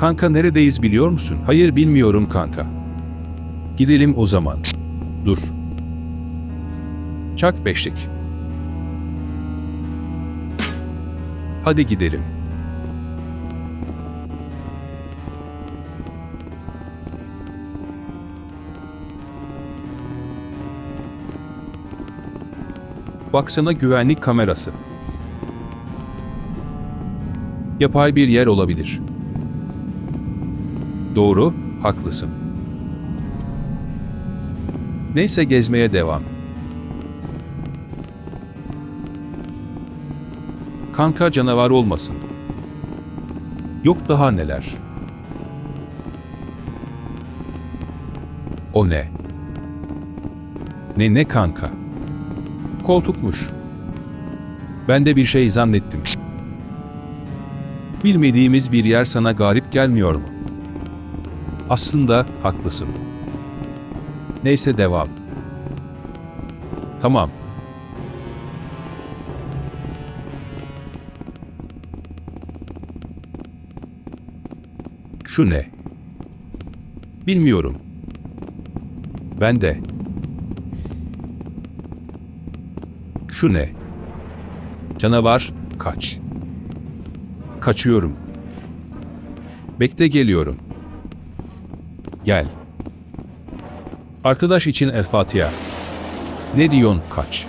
Kanka neredeyiz biliyor musun? Hayır bilmiyorum kanka. Gidelim o zaman. Dur. Çak beşlik. Hadi gidelim. Baksana güvenlik kamerası. Yapay bir yer olabilir. Doğru, haklısın. Neyse gezmeye devam. Kanka canavar olmasın. Yok daha neler. O ne? Ne ne kanka? Koltukmuş. Ben de bir şey zannettim. Bilmediğimiz bir yer sana garip gelmiyor mu? Aslında haklısın. Neyse devam. Tamam. Şu ne? Bilmiyorum. Ben de. Şu ne? Canavar, kaç. Kaçıyorum. Bekle geliyorum. Gel. Arkadaş için El Fatiha. Ne diyorsun kaç?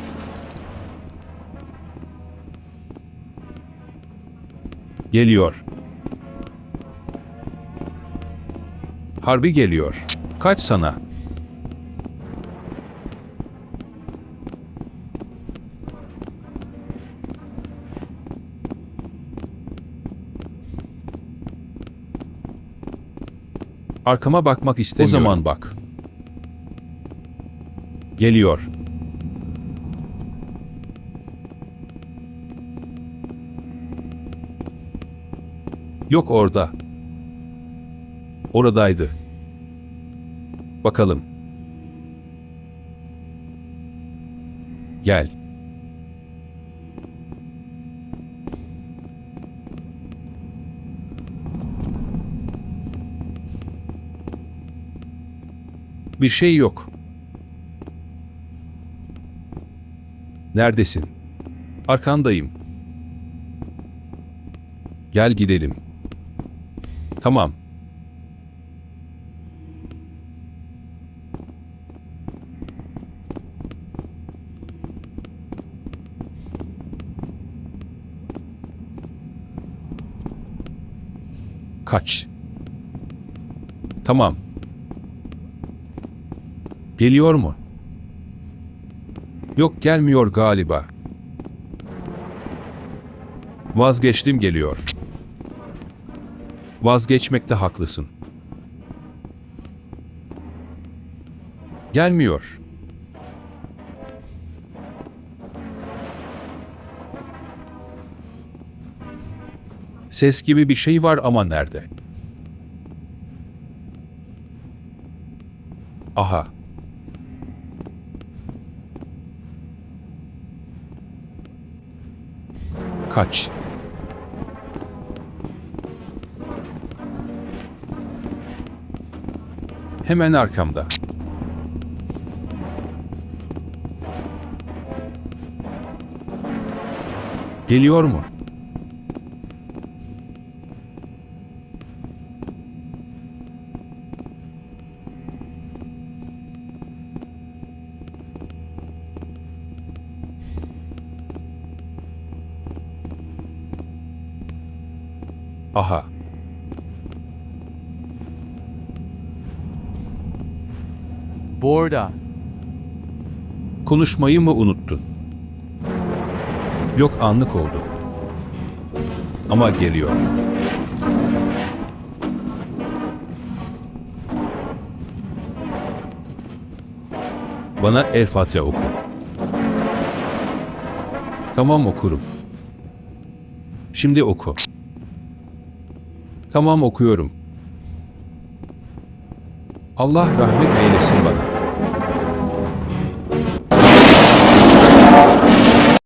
Geliyor. Harbi geliyor. Kaç sana? Arkama bakmak istemiyorum. O zaman bak. Geliyor. Yok orada. Oradaydı. Bakalım. Gel. Bir şey yok. Neredesin? Arkandayım. Gel gidelim. Tamam. Kaç. Tamam. Geliyor mu? Yok gelmiyor galiba. Vazgeçtim geliyor. Vazgeçmekte haklısın. Gelmiyor. Ses gibi bir şey var ama nerede? Aha. Kaç. Hemen arkamda. Geliyor mu? Aha. Burada. Konuşmayı mı unuttun? Yok anlık oldu. Ama geliyor. Bana El Fatiha oku. Tamam okurum. Şimdi oku. Tamam okuyorum. Allah rahmet eylesin bana.